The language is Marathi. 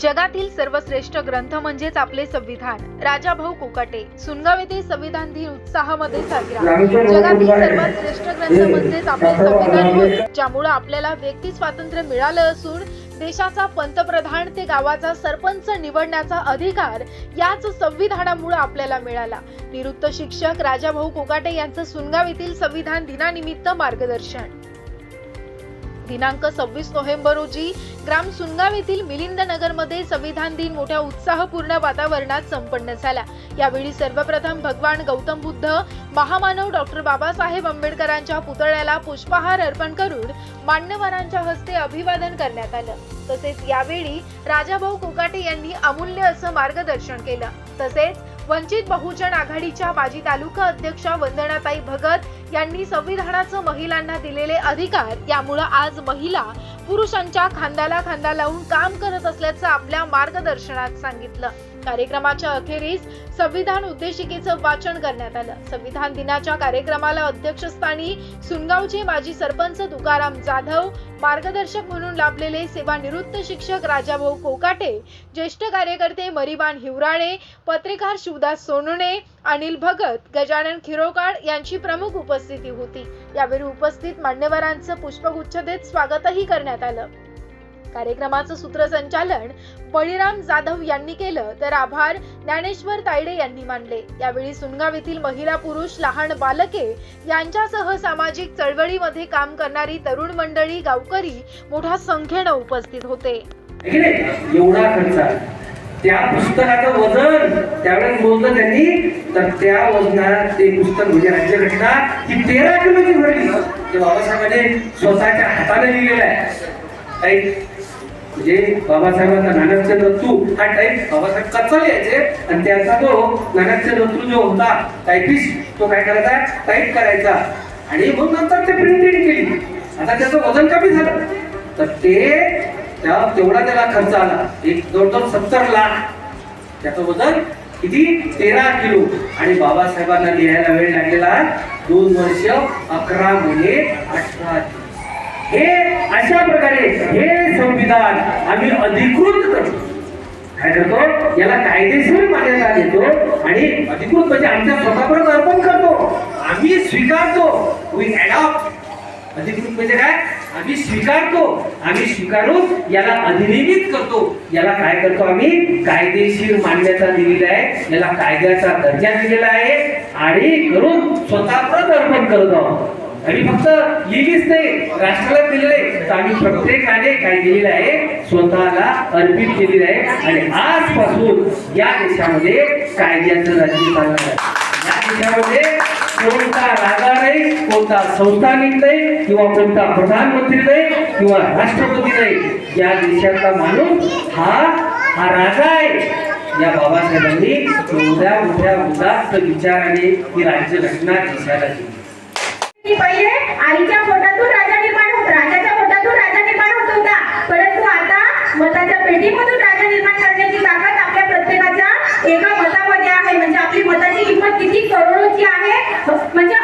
जगातील सर्वश्रेष्ठ ग्रंथ म्हणजेच आपले संविधान. राजाभाऊ कोकाटे सुनगाव येथे संविधान दिन उत्साहामध्ये साजरा. जगातील सर्वात श्रेष्ठ ग्रंथ म्हणजेच आपले संविधान होय, ज्यामुळे आपल्याला व्यक्ती स्वातंत्र्य मिळालं असून देशाचा पंतप्रधान ते गावाचा सरपंच निवडण्याचा अधिकार याच संविधानामुळे आपल्याला मिळाला. निवृत्त शिक्षक राजाभाऊ कोकाटे यांचं सुनगाव येथील संविधान दिनानिमित्त मार्गदर्शन. दिनांक सव्वीस नोव्हेंबर रोजी ग्राम सुनगाव येथील मिलिंद नगरमध्ये संविधान दिन मोठ्या उत्साहपूर्ण वातावरणात संपन्न झाला. यावेळी सर्वप्रथम भगवान गौतम बुद्ध महामानव डॉक्टर बाबासाहेब आंबेडकरांच्या पुतळ्याला पुष्पहार अर्पण करून मान्यवरांच्या हस्ते अभिवादन करण्यात आलं. तसेच यावेळी राजाभाऊ कोकाटे यांनी अमूल्य असं मार्गदर्शन केलं. तसेच वंचित बहुजन आघाडीच्या माजी तालुका अध्यक्षा वंदनाताई भगत यांनी संविधानाचं महिलांना दिलेले अधिकार यामुळं आज महिला पुरुषांच्या खांद्याला खांदा लावून काम करत असल्याचं आपल्या मार्गदर्शनात सांगितलं. कार्यक्रमाच्या अखेरीस संविधान उद्देशिकेचं वाचन करण्यात आलं. संविधान दिनाच्या कार्यक्रमाला अध्यक्षस्थानी सुनगावचे माजी सरपंच तुकाराम जाधव मार्गदर्शक म्हणून लाभलेले सेवानिवृत्त शिक्षक राजाभाऊ कोकाटे ज्येष्ठ कार्यकर्ते मरिबान हिवराळे पत्रकार शिवदास सोनणे अनिल भगत गजानन खिरोगाड यांची प्रमुख उपस्थिती होती. यावेळी उपस्थित मान्यवरांचं पुष्पगुच्छ देत स्वागतही करण्यात आलं. कार्यक्रमाचं सूत्रसंचालन बळीराम जाधव यांनी केलं तर आभार ज्ञानेश्वर तायडे यांनी मानले. यावेळी सुनगाव येथील महिला पुरुष लहान बालके यांच्यासह सामाजिक चळवळीमध्ये काम करणारी तरुण मंडळी गावकरी मोठ्या संख्येनं उपस्थित होते. एवढा खर्च त्या पुस्तकाचं वजन त्यावेळेस बोललं त्यांनी तर त्या वजनात ते पुस्तक म्हणजे राज्यघटना ही तेरा किलोची भरली. ते बाबासाहेबांनी स्वतःच्या हाताने लिहिलेलं आहे. टाईप म्हणजे बाबासाहेबांचा नानकचंद रत्तू हा टाईप बाबासाहेब कच्चा लिहायचे आणि त्याचा तो नानकचंद रत्तू जो होता टायपिस्ट तो काय करायचा? टाईप करायचा. आणि मग नंतर ते प्रिंटिंग केली. आता त्याचं वजन कमी झालं. तर ते त्या तेवढा त्याला खर्च आला. एक जवळजवळ सत्तर लाख. त्याचं वजन किती? तेरा किलो. आणि बाबासाहेबांना लिहायला वेळ लागलेला दोन वर्ष अकरा महिने अठरा हे अशा प्रकारे हे संविधान आम्ही अधिकृत करतो. काय करतो? याला कायदेशीर मान्यता देतो आणि अधिकृत म्हणजे आमच्या स्वतःपर्यंत अर्पण करतो. आम्ही स्वीकारतो. वी अडॉप्ट अधिकृत म्हणजे काय? आम्ही स्वीकारतो आम्ही स्वीकारून याला अधिनियमित करतो. याला काय करतो आम्ही? कायदेशीर मान्यता दिलेली आहे. याला कायद्याचा दर्जा दिलेला आहे. आणि करून स्वतःप्रत अर्पण करत आहोत. आणि फक्त लिहिलीच नाही राष्ट्राला दिलेलं आहे. तर आम्ही प्रत्येकाने काय दिलेलं आहे? स्वतःला अर्पित केलेलं आहे. आणि आजपासून या देशामध्ये कायद्याचं राज्य चालणार आहे. या देशामध्ये कोणता राजा नाही कोणता संस्थानिक नाही किंवा कोणता प्रधानमंत्री नाही किंवा राष्ट्रपती नाही या देशाचा माणूस हा हा राजा आहे. या बाबासाहेबांनी उद्या मोठ्या उदात्त विचाराने ही राज्यघटना दिसायला दिली की पहिले आईच्या पोटातून राजा निर्माण होत राजाच्या पोटातून राजा निर्माण होत होता परंतु आता मताच्या पेटीमधून राजा निर्माण करण्याची ताकद आपल्या प्रत्येकाच्या एका मतामध्ये आहे म्हणजे आपली मताची किंमत किती करोडची आहे? म्हणजे